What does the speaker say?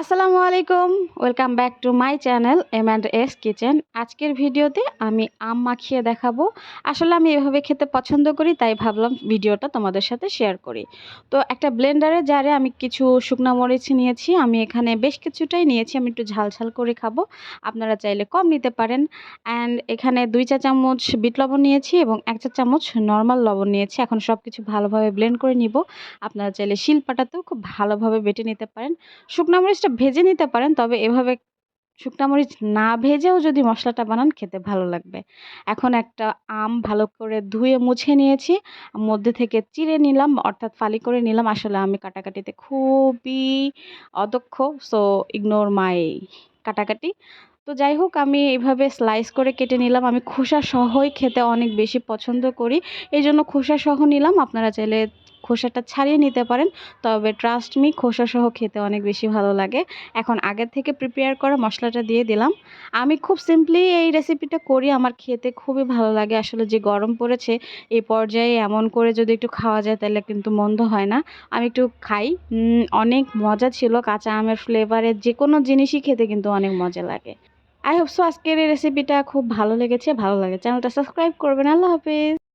আসসালামু আলাইকুম, welcome back to my channel M and S kitchen. আজকের ভিডিওতে আমি আম মাখিয়ে দেখাবো। আসলে আমি এভাবে খেতে পছন্দ করি, তাই ভাবলাম ভিডিওটা তোমাদের সাথে শেয়ার করি। তো একটা ব্লেন্ডারে জারে আমি কিছু শুকনো মরিচ নিয়েছি, আমি এখানে বেশ কিছুটাই নিয়েছি, আমি একটু ঝাল ঝাল করে খাব। আপনারা চাইলে কম নিতে পারেন। অ্যান্ড এখানে দুই চা চামচ বিট লবণ নিয়েছি এবং এক চা চামচ নর্মাল লবণ নিয়েছি। এখন সব কিছু ভালোভাবে ব্লেন্ড করে নিব। আপনারা চাইলে শিলপাটাতেও খুব ভালোভাবে বেটে নিতে পারেন। শুকনা মরিচটা ভেজে নিতে পারেন, তবে এভাবে শুকনা মরিচ না ভেজেও যদি মশলাটা বানান, খেতে ভালো লাগবে। এখন একটা আম ভালো করে ধুয়ে মুছে নিয়েছি। মধ্যে থেকে চিড়ে নিলাম, অর্থাৎ ফালি করে নিলাম। আসলে আমি কাটাকাটিতে খুবই অদক্ষ সো ইগনোর মাই কাটাকাটি। তো যাই হোক, আমি এইভাবে স্লাইস করে কেটে নিলাম। আমি খোসা সহই খেতে অনেক বেশি পছন্দ করি। এই জন্য খোসা সহ নিলাম। আপনারা চাইলে খোসাটা ছাড়িয়ে নিতে পারেন। তবে ট্রাস্ট মি খোসা সহ খেতে অনেক বেশি ভালো লাগে। এখন আগের থেকে প্রিপেয়ার করা মশলাটা দিয়ে দিলাম। আমি খুব সিম্পলি এই রেসিপিটা করি, আমার খেতে খুবই ভালো লাগে। আসলে যে গরম পড়েছে এই পর্যায়ে এমন করে যদি একটু খাওয়া যায়, তাহলে কিন্তু মন্দ হয় না। আমি একটু খাই। অনেক মজা ছিল, কাঁচা আমের ফ্লেভারের যে কোনো জিনিসই খেতে কিন্তু অনেক মজা লাগে। আই হোপ সো আজকের এই রেসিপিটা খুব ভালো লেগেছে, ভালো লাগে। চ্যানেলটা সাবস্ক্রাইব করবেন। আল্লাহ হাফিজ।